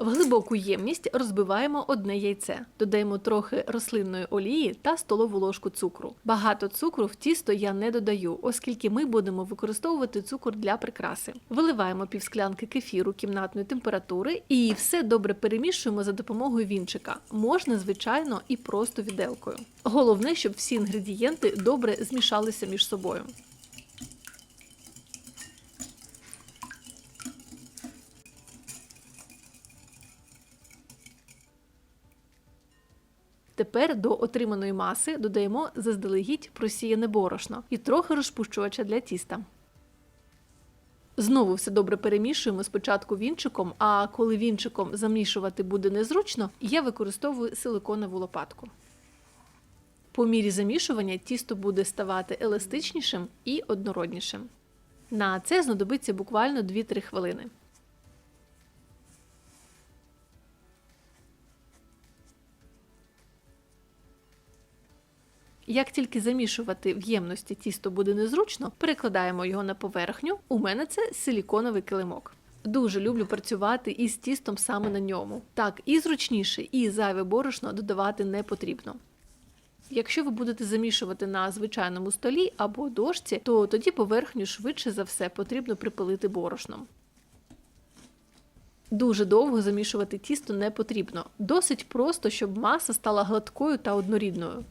В глибоку ємність розбиваємо одне яйце, додаємо трохи рослинної олії та столову ложку цукру. Багато цукру в тісто я не додаю, оскільки ми будемо використовувати цукор для прикраси. Виливаємо півсклянки кефіру кімнатної температури і все добре перемішуємо за допомогою вінчика. Можна, звичайно, і просто віделкою. Головне, щоб всі інгредієнти добре змішалися між собою. Тепер до отриманої маси додаємо заздалегідь просіяне борошно і трохи розпущувача для тіста. Знову все добре перемішуємо спочатку вінчиком, а коли вінчиком замішувати буде незручно, я використовую силиконову лопатку. По мірі замішування тісто буде ставати еластичнішим і однороднішим. На це знадобиться буквально 2-3 хвилини. Як тільки замішувати в ємності тісто буде незручно, перекладаємо його на поверхню. У мене це силіконовий килимок. Дуже люблю працювати із тістом саме на ньому. Так і зручніше, і зайве борошно додавати не потрібно. Якщо ви будете замішувати на звичайному столі або дошці, то тоді поверхню швидше за все потрібно припилити борошном. Дуже довго замішувати тісто не потрібно. Досить просто, щоб маса стала гладкою та однорідною.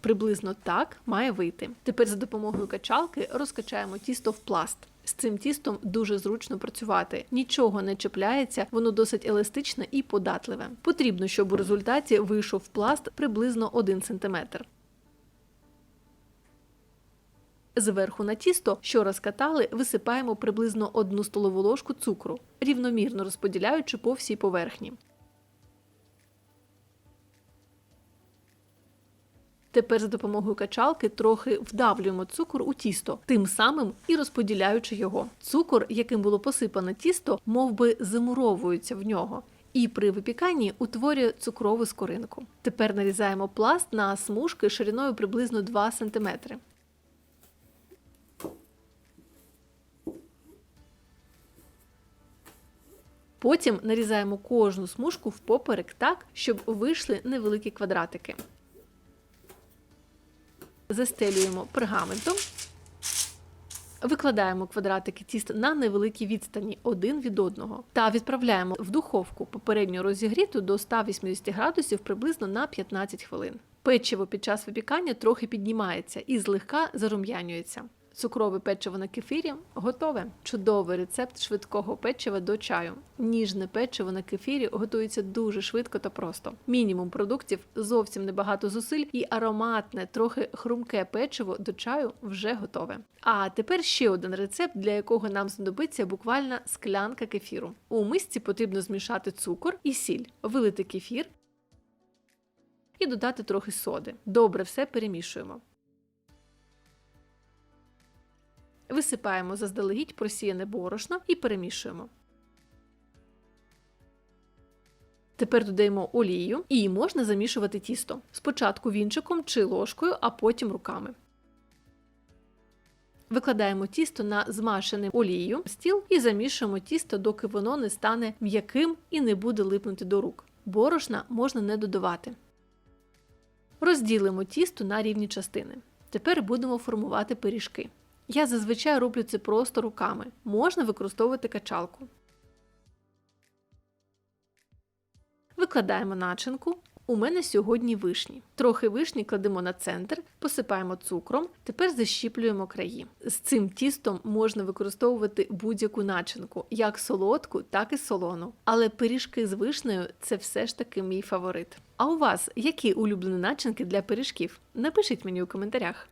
Приблизно так має вийти. Тепер за допомогою качалки розкачаємо тісто в пласт. З цим тістом дуже зручно працювати. Нічого не чіпляється, воно досить еластичне і податливе. Потрібно, щоб у результаті вийшов пласт приблизно 1 см. Зверху на тісто, що розкатали, висипаємо приблизно 1 столову ложку цукру, рівномірно розподіляючи по всій поверхні. Тепер за допомогою качалки трохи вдавлюємо цукор у тісто, тим самим і розподіляючи його. Цукор, яким було посипане тісто, мов би замуровується в нього. І при випіканні утворює цукрову скоринку. Тепер нарізаємо пласт на смужки шириною приблизно 2 см. Потім нарізаємо кожну смужку впоперек так, щоб вийшли невеликі квадратики. Застелюємо пергаментом, викладаємо квадратики тіста на невеликій відстані один від одного та відправляємо в духовку попередньо розігріту до 180 градусів приблизно на 15 хвилин. Печиво під час випікання трохи піднімається і злегка зарум'янюється. Цукрове печиво на кефірі готове. Чудовий рецепт швидкого печива до чаю. Ніжне печиво на кефірі готується дуже швидко та просто. Мінімум продуктів, зовсім небагато зусиль і ароматне, трохи хрумке печиво до чаю вже готове. А тепер ще один рецепт, для якого нам знадобиться буквально склянка кефіру. У мисці потрібно змішати цукор і сіль, вилити кефір і додати трохи соди. Добре все перемішуємо. Висипаємо заздалегідь просіяне борошно і перемішуємо. Тепер додаємо олію і можна замішувати тісто. Спочатку вінчиком чи ложкою, а потім руками. Викладаємо тісто на змашений олією стіл і замішуємо тісто, доки воно не стане м'яким і не буде липнути до рук. Борошна можна не додавати. Розділимо тісто на рівні частини. Тепер будемо формувати пиріжки. Я зазвичай роблю це просто руками. Можна використовувати качалку. Викладаємо начинку. У мене сьогодні вишні. Трохи вишні кладемо на центр, посипаємо цукром, тепер защіплюємо краї. З цим тістом можна використовувати будь-яку начинку, як солодку, так і солону. Але пиріжки з вишнею це все ж таки мій фаворит. А у вас які улюблені начинки для пиріжків? Напишіть мені у коментарях.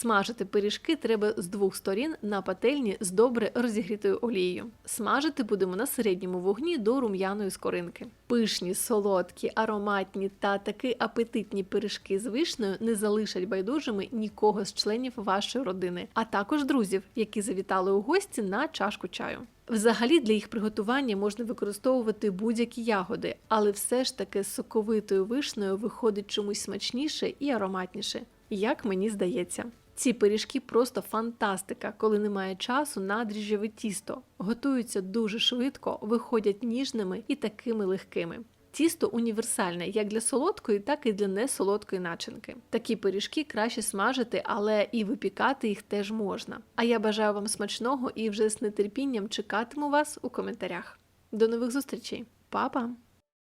Смажити пиріжки треба з двох сторін на пательні з добре розігрітою олією. Смажити будемо на середньому вогні до рум'яної скоринки. Пишні, солодкі, ароматні та таки апетитні пиріжки з вишнею не залишать байдужими нікого з членів вашої родини, а також друзів, які завітали у гості на чашку чаю. Взагалі для їх приготування можна використовувати будь-які ягоди, але все ж таки з соковитою вишнею виходить чомусь смачніше і ароматніше, як мені здається. Ці пиріжки просто фантастика, коли немає часу на дріжджове тісто. Готуються дуже швидко, виходять ніжними і такими легкими. Тісто універсальне як для солодкої, так і для несолодкої начинки. Такі пиріжки краще смажити, але і випікати їх теж можна. А я бажаю вам смачного і вже з нетерпінням чекатиму вас у коментарях. До нових зустрічей, Па-па!